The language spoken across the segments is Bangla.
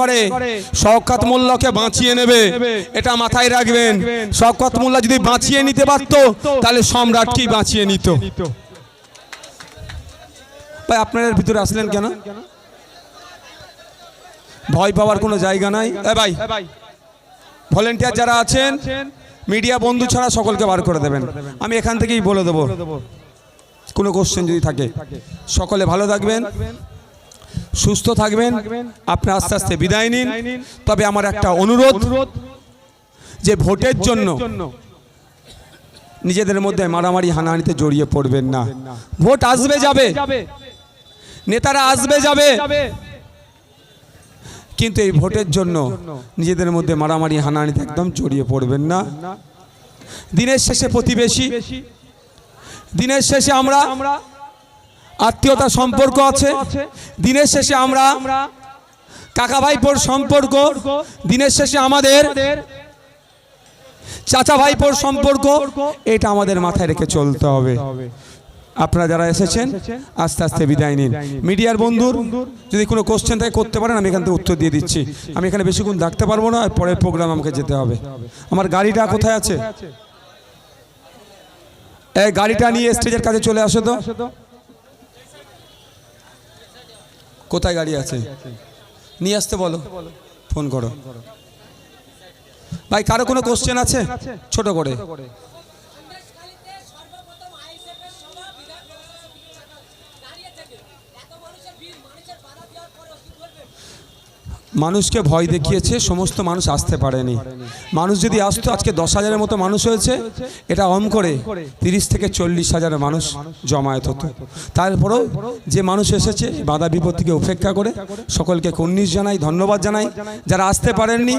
করে, শওকাত মোল্লাকে বাঁচিয়ে নেবে, এটা মাথায় রাখবেন। শওকাত মোল্লা যদি বাঁচিয়ে নিতে পারতো, তাহলে সম্রাটকেই বাঁচিয়ে নিত? ভাই, আপনারা ভিতরে আসলেন কেন? ভয় পাওয়ার কোনো জায়গা নাই? ভাই, ভলেন্টিয়ার যারা আছেন, মিডিয়া বন্ধু ছাড়া সকলকে বার করে দেবেন। আমি এখান থেকেই বলে দেবো। কোনো কোশ্চেন যদি থাকে, সকলে ভালো থাকবেন। সুস্থ থাকবেন। আপনি আস্তে আস্তে বিদায় নিন। তবে আমার একটা অনুরোধ যে ভোটের জন্য নিজেদের মধ্যে মারামারি হানাহানিতে জড়িয়ে পড়বেন না। ভোট আসবে যাবে। নেতারা আসবে যাবে। কিন্তু এই ভোটের জন্য নিজেদের মধ্যে মারামারি হানাহানিতে একদম জড়িয়ে পড়বেন না। দিনের শেষে প্রতিবেশী। দিনের শেষে আমরা আত্মীয়তা সম্পর্ক আছে। দিনের শেষে আমরা কাকা ভাইপোর সম্পর্ক। দিনের শেষে আমাদের চাচা ভাইপোর সম্পর্ক। এটা আমাদের মাথায় রেখে চলতে হবে। আপনারা যারা এসেছেন আস্তে আস্তে বিদায় নিন। মিডিয়ার বন্ধুর যদি কোনো কোশ্চেন থাকে করতে পারেন আমি এখান থেকে উত্তর দিয়ে দিচ্ছি। আমি এখানে বেশিক্ষণ থাকতে পারব না পরের প্রোগ্রাম আমাকে যেতে হবে। আমার গাড়িটা কোথায় আছে? এই গাড়িটা নিয়ে স্টেজের কাছে চলে আসো তো। কোথায় গাড়ি আছে? নিয়ে আসতে বলো। ফোন করো। ভাই, কারও কোনো কোশ্চেন আছে? ছোট করে। মানুষকে ভয় দেখিয়েছে সমস্ত মানুষ আসতে পারেনি। মানুষ যদি আসতো আজকে দশ হাজারের মতো মানুষ হয়েছে এটা অম করে তিরিশ থেকে চল্লিশ হাজার মানুষ জমায়েত হতো। তারপরেও যে মানুষ এসেছে বাধা বিপত্তিকে উপেক্ষা করে সকলকে কন্নিস জানাই ধন্যবাদ জানাই। যারা আসতে পারেননি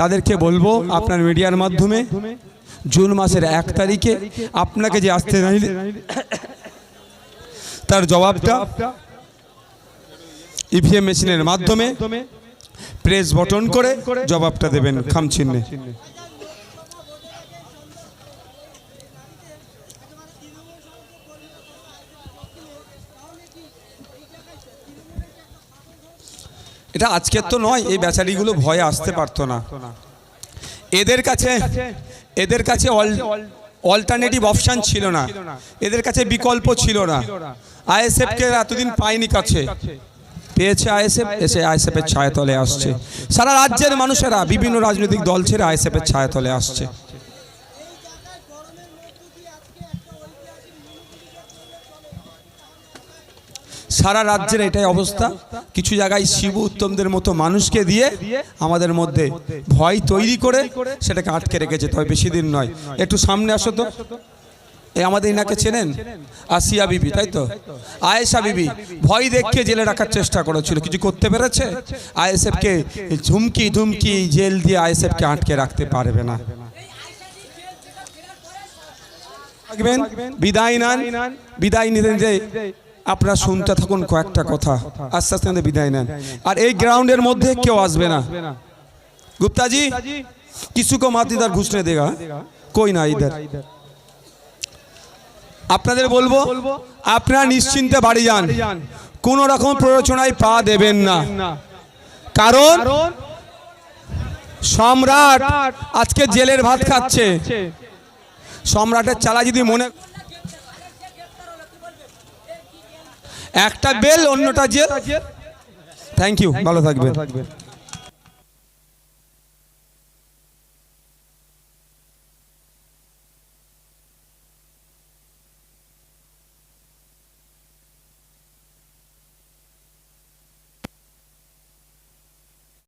তাদেরকে বলব আপনার মিডিয়ার মাধ্যমে জুন মাসের এক তারিখে আপনাকে যে আসতে তার জবাবটা ইভিএম মেশিনের মাধ্যমে প্রেস বটন করে জবাবটা দেবেন খামচিহ্নে এটা আজকের তো নয় এই বেচারিগুলো ভয়ে আসতে পারতো না। এদের কাছে এদের কাছে অল্টারনেটিভ অপশান ছিল না। এদের কাছে বিকল্প ছিল না। আইএসএফকে এতদিন পায়নি কাছে। পেয়েছে আইএসএফ এসে আইএসএফ এর ছায়াতলে আসছে। সারা রাজ্যের মানুষেরা বিভিন্ন রাজনৈতিক দল ছেড়ে আইএসএফ এর ছায়াতলে আসছে। সারা রাজ্যের এটাই অবস্থা। কিছু জায়গায় শিবু উত্তমদের মতো মানুষকে দিয়ে আমাদের মধ্যে ভয় তৈরি করে সেটাকে আটকে রেখেছে তবে বেশি দিন নয়। একটু সামনে আসো তো। এই আমাদের ইনাকে চেনেন আসিয়া বিবি তাই তো আয়েশা বিবি ভয় দেখে জেলে রাখার চেষ্টা করেছিল কিছু করতে পেরেছে আইএসএফকে ঝুমকি ধুমকি জেল দিয়ে আইএসএফকে আটকে রাখতে পারবে না থাকবেন বিদায় নেন বিদায় নিতেন যে আপনারা শুনতে থাকুন কয়েকটা কথা আস্তে আস্তে আমাদের বিদায় নেন আর এই গ্রাউন্ডের মধ্যে কেউ আসবে না गुप्ता जी किसी को मत इधर घुसने देगा कोई ना इधर আপনাদের বলব আপনারা নিশ্চিন্তে বাড়ি যান। কোন রকম প্ররোচনায় পা দেবেন না। কারণ সম্রাট আজকে জেলের ভাত খাচ্ছে। সম্রাটের চালা যদি মনে একটা বেল অন্যটা জেল। থ্যাংক ইউ ভালো থাকবেন।